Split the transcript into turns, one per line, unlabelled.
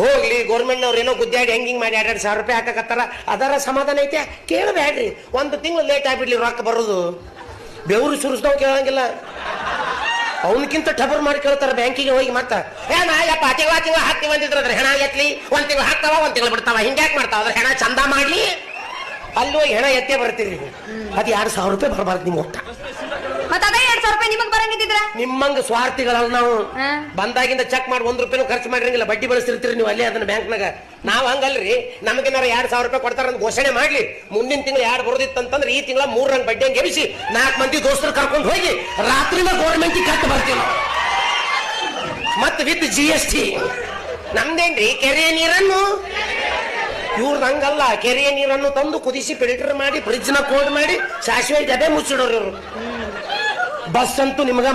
ಹೋಗ್ಲಿ ಗೌರ್ಮೆಂಟ್ನವ್ರು ಏನೋ ಗುದ್ದಾಡಿ ಹೆಂಗಿಂಗ್ ಮಾಡಿ ಎರಡೆರಡು ಸಾವಿರ ರೂಪಾಯಿ ಹಾಕಕತ್ತಾರ. ಅದರ ಸಮಾಧಾನ ಐತೆ? ಕೇಳಬೇಡ್ರಿ ಒಂದು ತಿಂಗಳು ಲೇಟ್ ಆಗ್ಬಿಡ್ಲಿ ರೊಕ್ಕ ಬರೋದು. ಬೆವರು ಸುರಿಸ್ದವ್ ಕೇಳಂಗಿಲ್ಲ. ಅವನಕ್ಕಿಂತ ಟಬರ್ ಮಾಡಿ ಕೇಳ್ತಾರ ಬ್ಯಾಂಕಿಗೆ ಹೋಗಿ ಮತ್ತ. ಏನ ಯಪ್ಪ ತಿಂಗಳ ತಿಂಗಳ ಹಾಕ್ತಿವಿ ಬಂದಿದ್ರ ಅದ್ರ ಹೆಣ ಎತ್ಲಿ? ಒಂದ್ ತಿಂಗಳು ಹಾಕ್ತಾವ, ಒಂದ್ ತಿಂಗಳು ಬಿಡ್ತಾವ. ಹಿಂಗ್ಯಾಕ್ ಮಾಡ್ತಾವ? ಅದ್ರ ಹೆಣ ಚಂದ ಮಾಡ್ಲಿ. ಅಲ್ಲಿ ಹೋಗಿ ಹೆಣ ಎತ್ತೇ ಬರ್ತೀರಿ. ಅದು ಎರಡು ಸಾವಿರ ರೂಪಾಯಿ ಬರಬಾರ್ದು ನಿಮ್ಗೆ ಒಟ್ಟ
ಮತ್ತ ಅದೇ ಎರಡ್ ಸಾವಿರ ರೂಪಾಯಿ ನಿಮಗ್ ಬರಂಗಿದ್ರ
ನಿಮ್ಮಂಗ ಸ್ವಾರ್ಥಿಗಳಲ್ಲ ನಾವು. ಬಂದಾಗಿಂದ ಚೆಕ್ ಮಾಡಿ ಒಂದ್ ರೂಪಾಯಿ ಖರ್ಚು ಮಾಡಿರಂಗಿಲ್ಲ ಬಡ್ಡಿ ಬಳಸಿರ್ತೀರಿ ನೀವು ಅಲ್ಲೇ ಅದನ್ನ ಬ್ಯಾಂಕ್ನಾಗ ನಾವ್ ಹಂಗಲ್ರಿ ನಮಗೇನಾರ ಎರಡ್ ಸಾವಿರ ರೂಪಾಯಿ ಕೊಡ್ತಾರ ಅಂತ ಘೋಷಣೆ ಮಾಡ್ಲಿ. ಮುಂದಿನ ತಿಂಗಳು ಎರಡ್ ಬರೋದಿತ್ತಂತಂದ್ರೆ ಈ ತಿಂಗಳ ಮೂರ್ ರಂಗ್ ಬಡ್ಡಿ ಹಂಗೆ ಎಬಿಸಿ ನಾಲ್ಕು ಮಂದಿ ದೋಸ್ತರು ಕರ್ಕೊಂಡು ಹೋಗಿ ರಾತ್ರಿನ ಗೌರ್ಮೆಂಟ್ ಕಟ್ಟು ಬರ್ತೀವಿ ಮತ್ತೆ ಮತ್ ವಿತ್ ಜಿ ಎಸ್ ಟಿ ನಮ್ದೇನ್ರಿ ಕೆರೆಯ ನೀರನ್ನು? ಇವ್ರದ್ದು ಹಂಗಲ್ಲ ಕೆರೆಯ ನೀರನ್ನು ತಂದು ಕುದಿಸಿ ಫಿಲ್ಟರ್ ಮಾಡಿ ಫ್ರಿಜ್ನ ಕೋಲ್ಡ್ ಮಾಡಿ ಸಾಸಿವೆ ಜಬೆ ಮುಚ್ಚಿಡೋರು ಇವರು. ಬಸ್ ಅಂತೂ ನಿಮ್ಗ